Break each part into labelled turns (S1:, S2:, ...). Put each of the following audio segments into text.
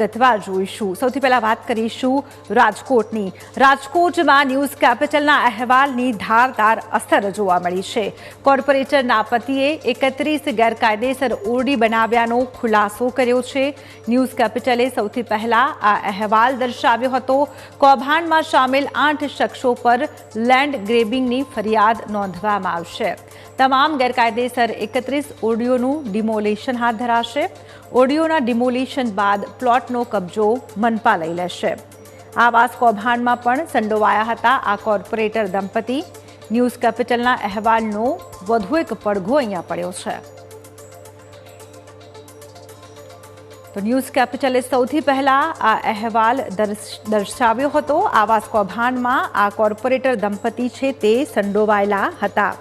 S1: ગતવાર જોઈશું. સૌથી પહેલા વાત કરીશું રાજકોટની. રાજકોટમાં ન્યૂઝ કેપિટલના અહેવાલની ધારદાર અસર જોવા મળી છે. કોર્પોરેટરના પતિએ એકત્રીસ ગેરકાયદેસર ઓરડી બનાવ્યાનો ખુલાસો કર્યો છે. ન્યૂઝ કેપિટલે સૌથી પહેલા આ અહેવાલ દર્શાવ્યો હતો. કૌભાંડમાં સામેલ આઠ શખ્સો પર લેન્ડ ગ્રેબિંગની ફરિયાદ નોંધવામાં આવશે. તમામ ગેરકાયદેસર એકત્રીસ ઓરડીઓનું ડિમોલેશન હાથ ધરાશે. ઓડિયોના ડિમોલિશન બાદ પ્લોટનો કબજો મનપા લઈ લેશે. આવાસ કૌભાંડમાં પણ સંડોવાયા હતા આ કોર્પોરેટર દંપતી. ન્યૂઝ કેપિટલના અહેવાલનો વધુ એક પડઘો અહીંયા પડ્યો છે. તો ન્યૂઝ કેપિટલે સૌથી પહેલા આ અહેવાલ દર્શાવ્યો હતો. આવાસ કૌભાંડમાં આ કોર્પોરેટર દંપતી છે તે સંડોવાયેલા હતા.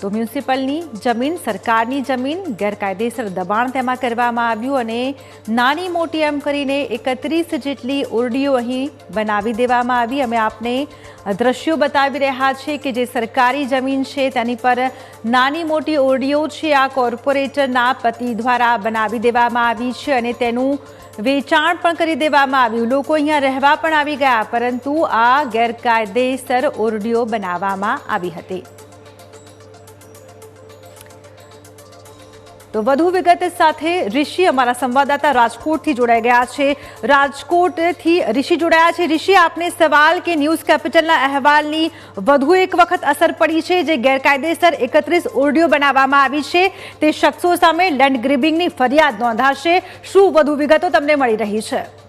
S1: તો મ્યુનિસિપલની જમીન, સરકારની જમીન, ગેરકાયદેસર દબાણ તેમાં કરવામાં આવ્યું અને નાની મોટી એમ કરીને એકત્રીસ જેટલી ઓરડીઓ અહીં બનાવી દેવામાં આવી. અમે આપને દ્રશ્યો બતાવી રહ્યા છે કે જે સરકારી જમીન છે તેની પર નાની મોટી ઓરડીઓ છે આ કોર્પોરેટરના પતિ દ્વારા બનાવી દેવામાં આવી છે અને તેનું વેચાણ પણ કરી દેવામાં આવ્યું. લોકો અહીંયા રહેવા પણ આવી ગયા, પરંતુ આ ગેરકાયદેસર ઓરડીઓ બનાવવામાં આવી હતી. તો વધુ વિગત સાથે ઋષિ અમારા સંવાદદાતા રાજકોટથી જોડાઈ ગયા છે. રાજકોટથી ઋષિ જોડાયા છે. ઋષિ, આપને સવાલ કે ન્યૂઝ કેપિટલના અહેવાલની વધુ એક વખત અસર પડી છે, જે ગેરકાયદેસર એકત્રીસ ઓરડીઓ બનાવવામાં આવી છે. તે શખ્સો સામે લેન્ડ ગ્રીબિંગની ફરિયાદ નોંધાશે. શું વધુ વિગતો તમને મળી રહી છે?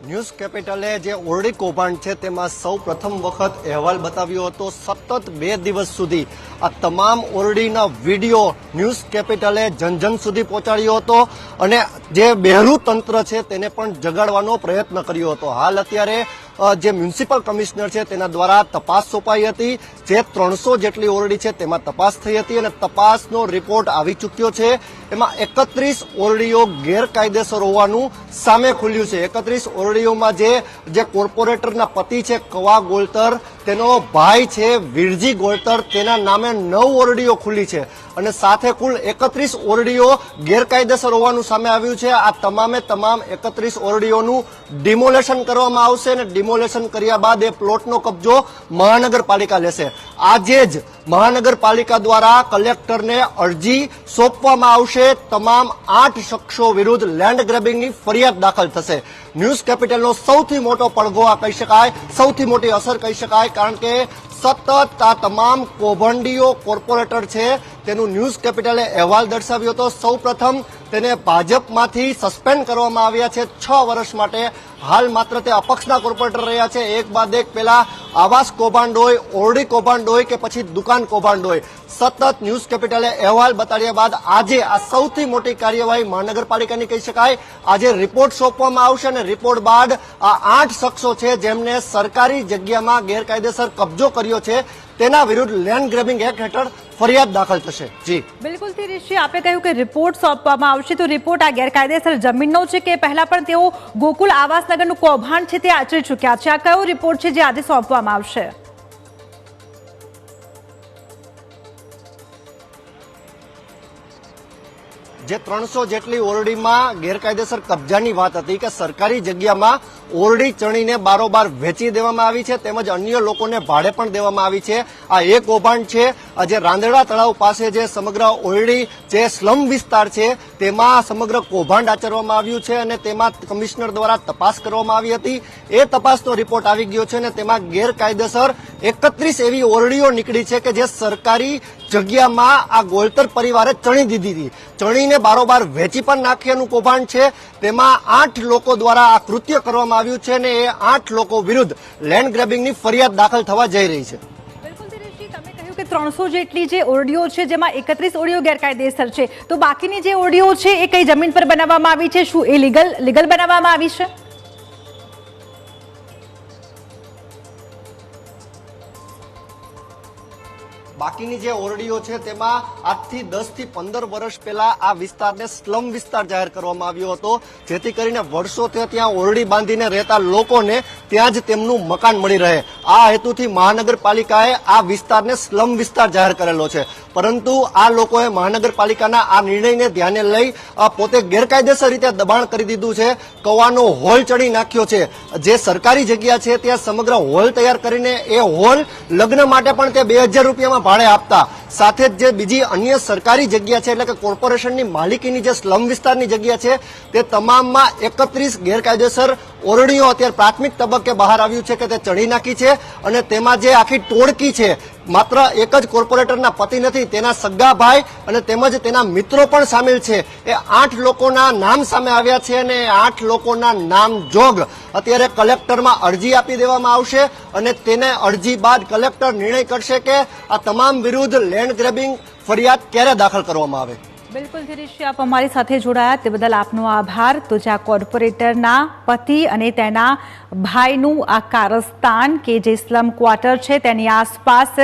S2: ન્યૂઝ કેપિટલે જે ઓરડી કૌભાંડ છે તેમાં સૌ પ્રથમ વખત અહેવાલ બતાવ્યો હતો. સતત બે દિવસ સુધી આ તમામ ઓરડીના વીડિયો ન્યૂઝ કેપિટલે જન જન સુધી પહોંચાડ્યો હતો અને જે બહેરું તંત્ર છે તેને પણ જગાડવાનો પ્રયત્ન કર્યો હતો. હાલ અત્યારે જે મ્યુનિસિપલ કમિશનર છે તેના દ્વારા તપાસ સોંપાઈ હતી. જે ત્રણસો જેટલી ઓરડી છે તેમાં તપાસ થઈ હતી અને તપાસનો રિપોર્ટ આવી ચૂક્યો છે. એમાં એકત્રીસ ઓરડીઓ ગેરકાયદેસર હોવાનું સામે ખુલ્યું છે. એકત્રીસ ઓરડીઓમાં જે જે કોર્પોરેટરના પતિ છે, કવા ગોલતર, તેનો ભાઈ છે, વીરજી ગોલતર, તેના નામે નવ ઓરડીઓ ખુલ્લી છે. અને સાથે કુલ એકત્રીસ ઓરડીઓ ગેરકાયદેસર હોવાનું સામે આવ્યું છે. આ તમામે તમામ એકત્રીસ ઓરડીઓનું ડિમોલેશન કરવામાં આવશે અને ડિમોલેશન કર્યા બાદ એ પ્લોટનો કબજો મહાનગરપાલિકા લેશે. આજે જ મહાનગરપાલિકા દ્વારા કલેક્ટરને અરજી સોંપવામાં આવશે. તમામ આઠ શખ્સો વિરુદ્ધ લેન્ડ ગ્રેબિંગની ફરિયાદ દાખલ થશે. ન્યૂઝ કેપિટલનો સૌથી મોટો પડઘો આ કહી શકાય, સૌથી મોટી અસર કહી શકાય, કારણ કે સતત આ તમામ કૌભાંડીઓ કોર્પોરેટર છે. તેનું ન્યૂઝ કેપિટલે અહેવાલ દર્શાવ્યો હતો. સૌપ્રથમ તેને ભાજપમાંથી સસ્પેન્ડ કરવામાં આવ્યા છે છ વર્ષ માટે. હાલ માત્ર તે અપક્ષના કોર્પોરેટર રહ્યા છે. એક બાદ એક પેલા આવાસ કૌભાંડ હોય ઓરડી કૌભાંડ હોય કે પછી દુકાન કૌભાંડ હોય સતત ન્યૂઝ કેપિટલે અહેવાલ બતાડ્યા બાદ આજે આ સૌથી મોટી કાર્યવાહી મહાનગરપાલિકાની કહી શકાય. આજે રિપોર્ટ સોંપવામાં આવશે અને રિપોર્ટ બાદ આ આઠ શખ્સો છે જેમને સરકારી જગ્યામાં ગેરકાયદેસર કબજો કર્યો છે. તેના વિરુદ્ધ લેન્ડ ગ્રેબિંગ એક્ટ હેઠળ ફરિયાદ દાખલ થશે. જી.
S1: બિલકુલથી ઋષિ આપે કહ્યું કે રિપોર્ટ સોંપવામાં આવશે તો રિપોર્ટ આ ગેરકાયદેસર જમીનનો છે કે પહેલા પણ તેઓ ગોકુલ આવાસનગરનું કૌભાંડ છે તે આચરી ચૂક્યા છે. આ કયો રિપોર્ટ છે જે આજે સોંપવામાં આવશે?
S2: જે ત્રણસો જેટલી ઓરડીમાં ગેરકાયદેસર કબજાની વાત હતી કે સરકારી જગ્યામાં ઓરડી ચણીને બારોબાર વેચી દેવામાં આવી છે તેમજ અન્ય લોકોને ભાડે પણ દેવામાં આવી છે. આ એક કૌભાંડ છે. જે રાંદેડા તળાવ પાસે જે સમગ્ર ઓરડી જે સ્લમ વિસ્તાર છે, તેમાં સમગ્ર કૌભાંડ આચરવામાં આવ્યું છે અને તેમાં કમિશનર દ્વારા તપાસ કરવામાં આવી હતી. એ તપાસનો રિપોર્ટ આવી ગયો છે અને તેમાં ગેરકાયદેસર એકત્રીસ એવી ઓરડીઓ નીકળી છે કે જે સરકારી જગ્યામાં આ ગોલતર પરિવારે ચણી દીધી હતી. ચણીને બારોબાર વેચી પણ નાખ્યાનું કૌભાંડ છે. તેમાં આઠ લોકો દ્વારા આ કૃત્ય કરવામાં આવ્યું છે અને એ આઠ લોકો વિરુદ્ધ લેન્ડ ગ્રેબિંગની ફરિયાદ દાખલ થવા જઈ રહી છે.
S1: ત્રણસો જેટલી જે ઓરડીઓ છે, જેમાં એકત્રીસ ઓરડીઓ ગેરકાયદેસર છે, તો બાકીની જે ઓરડીઓ છે, એ કઈ જમીન પર બનાવવામાં આવી છે? શું એ લીગલ લીગલ બનાવવામાં આવી છે?
S2: બાકીની જે ઓરડીઓ છે તેમાં આજથી દસથી પંદર વર્ષ પહેલા આ વિસ્તારને સ્લમ વિસ્તાર જાહેર કરવામાં આવ્યો હતો. જેથી કરીને વર્ષોથી ત્યાં ઓરડી બાંધીને રહેતા લોકોને ત્યાં જ તેમનું મકાન મળી રહે. આ હેતુથી મહાનગરપાલિકાએ આ વિસ્તારને સ્લમ વિસ્તાર જાહેર કરેલો છે. પરંતુ આ લોકોએ મહાનગરપાલિકાના આ નિર્ણયને ધ્યાને લઈ પોતે ગેરકાયદેસર રીતે દબાણ કરી દીધું છે. કવાનો હોલ ચડી નાખ્યો છે. જે સરકારી જગ્યા છે, ત્યાં સમગ્ર હોલ તૈયાર કરીને એ હોલ લગ્ન માટે પણ તે બે હજાર રૂપિયામાં ભાડે આપતા. સાથે જ જે બીજી અન્ય સરકારી જગ્યા છે, એટલે કે કોર્પોરેશનની માલિકીની જે સ્લમ વિસ્તારની જગ્યા છે, તે તમામમાં એકત્રીસ ગેરકાયદેસર ઓરડીઓ અત્યારે પ્રાથમિક તબક્કે બહાર આવ્યું છે કે તે ચડી નાખી છે અને તેમાં જે આખી ટોળકી છે માત્ર એક જ કોર્પોરેટરના પતિ નથી, તેના સગા ભાઈ અને તેમજ તેના મિત્રો પણ સામેલ છે. એ આઠ લોકોના નામ સામે આવ્યા છે અને આઠ લોકોના નામ જોગ અત્યારે કલેક્ટરમાં અરજી આપી દેવામાં આવશે અને તેને અરજી બાદ કલેક્ટર નિર્ણય કરશે કે આ તમામ વિરુદ્ધ લેન્ડ ગ્રેબિંગ ફરિયાદ ક્યારે દાખલ કરવામાં આવે.
S1: બિલકુલ ધીરેશજી આપ અમારી સાથે જોડાયા. તે બદલ આપનો આભાર. તો જ્યાં કોર્પોરેટરના પતિ અને તેના ભાઈનું આ કારસ્તાન કે જે સ્લમ ક્વાર્ટર છે તેની આસપાસ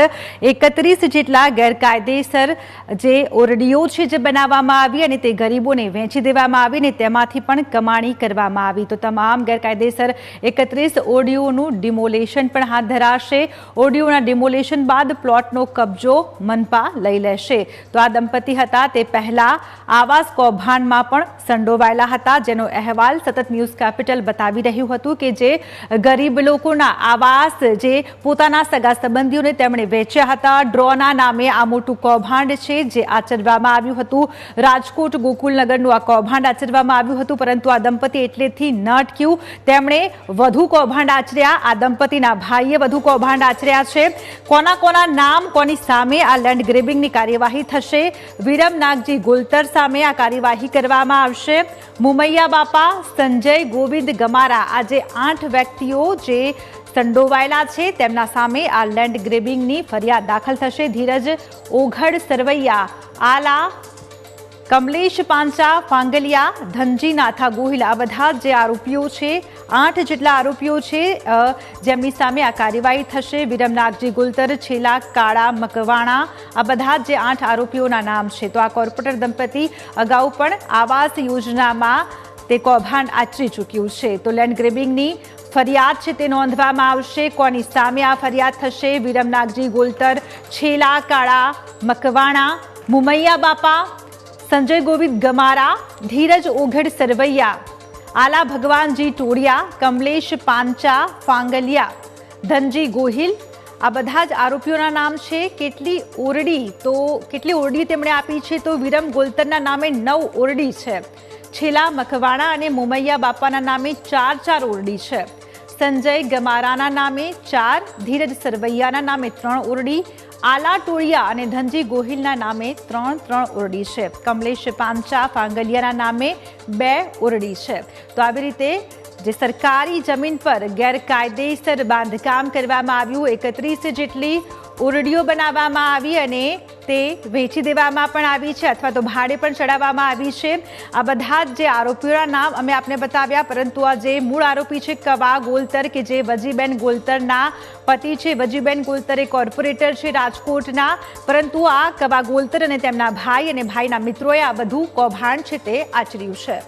S1: એકત્રીસ જેટલા ગેરકાયદેસર જે ઓરડીઓ છે જે બનાવવામાં આવી અને તે ગરીબોને વેચી દેવામાં આવી અને તેમાંથી પણ કમાણી કરવામાં આવી. તો તમામ ગેરકાયદેસર એકત્રીસ ઓરડીઓનું ડિમોલેશન પણ હાથ ધરાશે. ઓરડીઓના ડિમોલેશન બાદ પ્લોટનો કબજો મનપા લઈ લેશે. તો આ દંપતી હતા તે પહેલા આવાસ કૌભાંડમાં પણ સંડોવાયેલા હતા. જેનો અહેવાલ સતત ન્યૂઝ કેપિટલ બતાવી રહ્યું હતું કે જે ગરીબ લોકોના આવાસ જે પોતાના સગા સંબંધીઓને તેમણે વેચ્યા હતા. ડ્રોના નામે આ મોટું કૌભાંડ છે જે આચરવામાં આવ્યું હતું. રાજકોટ ગોકુલનગરનું આ કૌભાંડ આચરવામાં આવ્યું હતું, પરંતુ આ દંપતી એટલેથી ન અટક્યું તેમણે વધુ કૌભાંડ આચર્યા. આ દંપતીના ભાઈએ વધુ કૌભાંડ આચર્યા છે. કોના કોના નામ, કોની સામે આ લેન્ડ ગ્રેબિંગની કાર્યવાહી થશે? વિરમ નાગજી ગુલતર સામે આ કાર્યવાહી કરવામાં આવશે. મુમૈયા બાપા, સંજય ગોવિંદ ગમારા આજે જે આઠ વ્યક્તિઓ જે સંડોવાયેલા છે, તેમના સામે આ લેન્ડ ગ્રેબિંગની ફરિયાદ દાખલ થશે. ધીરજ ઓઘડ, સરવૈયા, આલા, કમલેશ પાંચા, ફાંગલિયા ધનજી નાથા ગોહિલ બધા જે આરોપીઓ છે, આઠ જેટલા આરોપીઓ છે જેમની સામે આ કાર્યવાહી થશે. વિરમનાગજી ગુલતર, છેલા, કાળા, મકવાણા, આ બધા જે આઠ આરોપીઓના નામ છે. તો આ કોર્પોરેટર દંપતી અગાઉ પણ આવાસ યોજનામાં તે કૌભાંડ આચરી ચૂક્યું છે. તો લેન્ડ ગ્રેબિંગની ફરિયાદ છે તે નોંધવામાં આવશે. કોની સામે આ ફરિયાદ થશે? વિરમનાગજી ગોલતર, છેલા, કાળા, મકવાણા, મુમૈયા બાપા, સંજય ગોવિંદ ગમારા, ધીરજ ઓઘડ સરવૈયા, આલા ભગવાનજી ટોડિયા કમલેશ પાંચા, ફાંગલિયા, ધનજી ગોહિલ, આ બધા જ આરોપીઓના નામ છે. કેટલી ઓરડી તો, કેટલી ઓરડી તેમણે આપી છે? તો વિરમ ગોલતરના નામે નવ ઓરડી છે. છેલ્લા મખવાણા અને મુમૈયા બાપાના નામે ચાર ચાર ઓરડી છે. સંજય ગમારાના નામે ચાર, ધીરજ સરવૈયાના નામે ત્રણ ઓરડી, આલા ટોળિયા અને ધનજી ગોહિલના નામે ત્રણ ત્રણ ઓરડી છે. કમલેશ પાંચા ફાંગલિયાના નામે બે ઓરડી છે. તો આવી રીતે જે સરકારી જમીન પર ગેરકાયદેસર બાંધકામ કરવામાં આવ્યું, એકત્રીસ જેટલી ઓરડીઓ બનાવવામાં આવી અને તે વેચી દેવામાં પણ આવી છે અથવા તો ભાડે પણ ચડાવવામાં આવી છે. આ બધા જ જે આરોપીઓના નામ અમે આપને બતાવ્યા, પરંતુ આ જે મૂળ આરોપી છે, કવા ગોલતર કે જે વજીબેન ગોલતરના પતિ છે, વજીબેન ગોલતર એ કોર્પોરેટર છે રાજકોટના, પરંતુ આ કવા ગોલતર અને તેમના ભાઈ અને ભાઈના મિત્રોએ આ બધું કૌભાંડ છે તે આચર્યું છે.